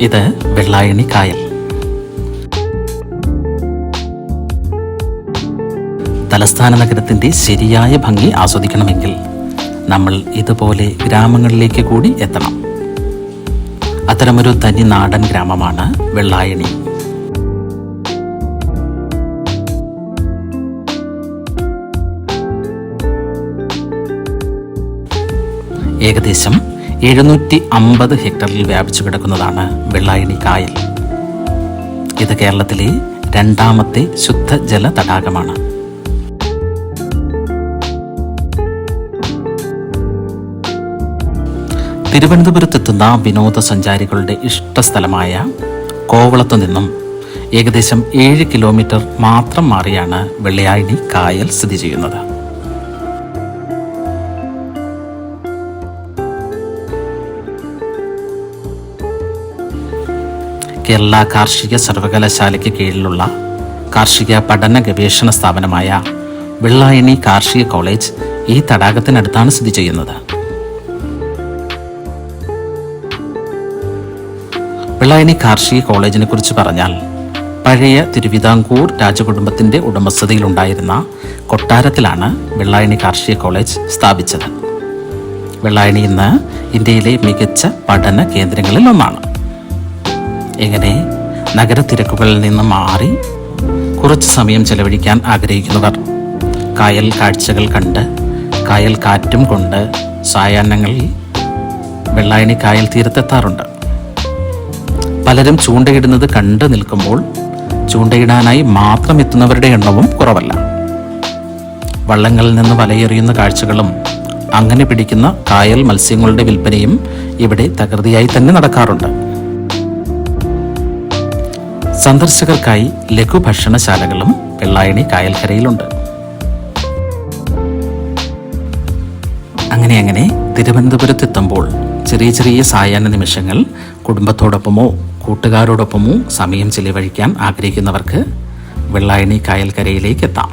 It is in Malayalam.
ഇത് വെള്ളായണി കായൽ. തലസ്ഥാന നഗരത്തിന്റെ ശരിയായ ഭംഗി ആസ്വദിക്കണമെങ്കിൽ നമ്മൾ ഇതുപോലെ ഗ്രാമങ്ങളിലേക്ക് കൂടി എത്തണം. അത്തരമൊരു തനി നാടൻ ഗ്രാമമാണ് വെള്ളായണി. ഏകദേശം എഴുന്നൂറ്റി അമ്പത് ഹെക്ടറിൽ വ്യാപിച്ചു കിടക്കുന്നതാണ് വെള്ളായണി കായൽ. ഇത് കേരളത്തിലെ രണ്ടാമത്തെ ശുദ്ധജല തടാകമാണ്. തിരുവനന്തപുരത്തെത്തുന്ന വിനോദസഞ്ചാരികളുടെ ഇഷ്ടസ്ഥലമായ കോവളത്തു നിന്നും ഏകദേശം ഏഴ് കിലോമീറ്റർ മാത്രം മാറിയാണ് വെള്ളയായണി കായൽ സ്ഥിതി ചെയ്യുന്നത്. കേരള കാർഷിക സർവകലാശാലയ്ക്ക് കീഴിലുള്ള കാർഷിക പഠന ഗവേഷണ സ്ഥാപനമായ വെള്ളായണി കാർഷിക കോളേജ് ഈ തടാകത്തിനടുത്താണ് സ്ഥിതി ചെയ്യുന്നത്. വെള്ളായണി കാർഷിക കോളേജിനെ കുറിച്ച് പറഞ്ഞാൽ പഴയ തിരുവിതാംകൂർ രാജകുടുംബത്തിന്റെ ഉടമസ്ഥതയിലുണ്ടായിരുന്ന കൊട്ടാരത്തിലാണ് വെള്ളായണി കാർഷിക കോളേജ് സ്ഥാപിച്ചത്. വെള്ളായണി ഇന്ന് ഇന്ത്യയിലെ മികച്ച പഠന കേന്ദ്രങ്ങളിൽ ഒന്നാണ്. എങ്ങനെ നഗരത്തിരക്കുകളിൽ നിന്ന് മാറി കുറച്ച് സമയം ചെലവഴിക്കാൻ ആഗ്രഹിക്കുന്നവർ? കായൽ കാഴ്ചകൾ കണ്ട് കായൽ കാറ്റും കൊണ്ട് സായാഹ്നങ്ങളിൽ വെള്ളായണി കായൽ തീരത്തെത്താറുണ്ട്. പലരും ചൂണ്ടയിടുന്നത് കണ്ടു നിൽക്കുമ്പോൾ ചൂണ്ടയിടാനായി മാത്രം എത്തുന്നവരുടെ എണ്ണവും കുറവല്ല. വള്ളങ്ങളിൽ നിന്ന് വലയെറിയുന്ന കാഴ്ചകളും അങ്ങനെ പിടിക്കുന്ന കായൽ മത്സ്യങ്ങളുടെ വിൽപ്പനയും ഇവിടെ തകൃതിയായി തന്നെ നടക്കാറുണ്ട്. സന്ദർശകർക്കായി ലഘുഭക്ഷണശാലകളും വെള്ളായണി കായൽക്കരയിലുണ്ട്. അങ്ങനെ അങ്ങനെ തിരുവനന്തപുരത്തെത്തുമ്പോൾ ചെറിയ ചെറിയ സായാഹ്ന നിമിഷങ്ങൾ കുടുംബത്തോടൊപ്പമോ കൂട്ടുകാരോടൊപ്പമോ സമയം ചിലവഴിക്കാൻ ആഗ്രഹിക്കുന്നവർക്ക് വെള്ളായണി കായൽക്കരയിലേക്ക് എത്താം